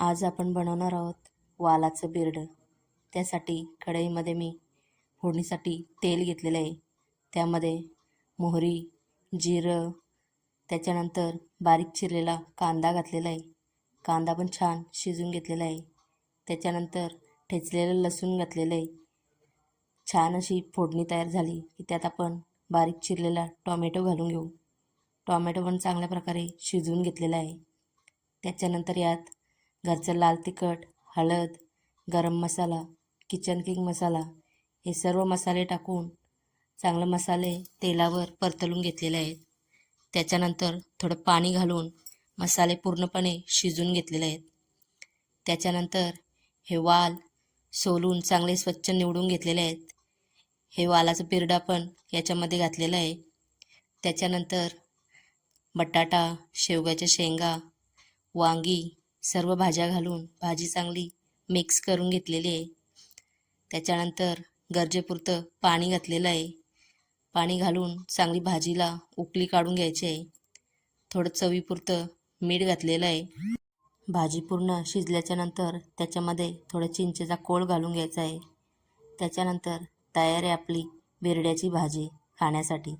आज आपण बनवणार आहोत वालाचं बिरडं. त्यासाठी कढईमध्ये मी फोडणीसाठी तेल घेतलेलं आहे. त्यामध्ये मोहरी जिरं त्याच्यानंतर बारीक चिरलेला कांदा घातलेला आहे. कांदा पण छान शिजून घेतलेला आहे. त्याच्यानंतर ठेचलेलं लसूण घातलेलं आहे. छान अशी फोडणी तयार झाली की त्यात आपण बारीक चिरलेला टॉमॅटो घालून घेऊ. टॉमॅटो पण चांगल्या प्रकारे शिजवून घेतलेला आहे. त्याच्यानंतर यात घरचं लाल तिखट हळद गरम मसाला किचन किंग मसाला हे सर्व मसाले टाकून चांगले मसाले तेलावर परतलून घेतलेले आहेत. त्याच्यानंतर थोडं पाणी घालून मसाले पूर्णपणे शिजून घेतलेले आहेत. त्याच्यानंतर हे वाल सोलून चांगले स्वच्छ निवडून घेतलेले आहेत. हे वालाचं पिरडा पण याच्यामध्ये घातलेलं आहे. त्याच्यानंतर बटाटा शेवग्याच्या शेंगा वांगी सर्व भाज्या घालून भाजी चांगली मिक्स करून घेतलेली आहे. त्याच्यानंतर गरजेपुरतं पाणी घातलेलं आहे. पाणी घालून चांगली भाजीला उकळी काढून घ्यायची आहे. थोडं चवीपुरतं मीठ घातलेलं आहे. भाजी पूर्ण शिजल्याच्या नंतर त्याच्यामध्ये थोडं चिंचेचा कोळ घालून घ्यायचा आहे. त्याच्यानंतर तयार आहे आपली बिरड्याची भाजी खाण्यासाठी.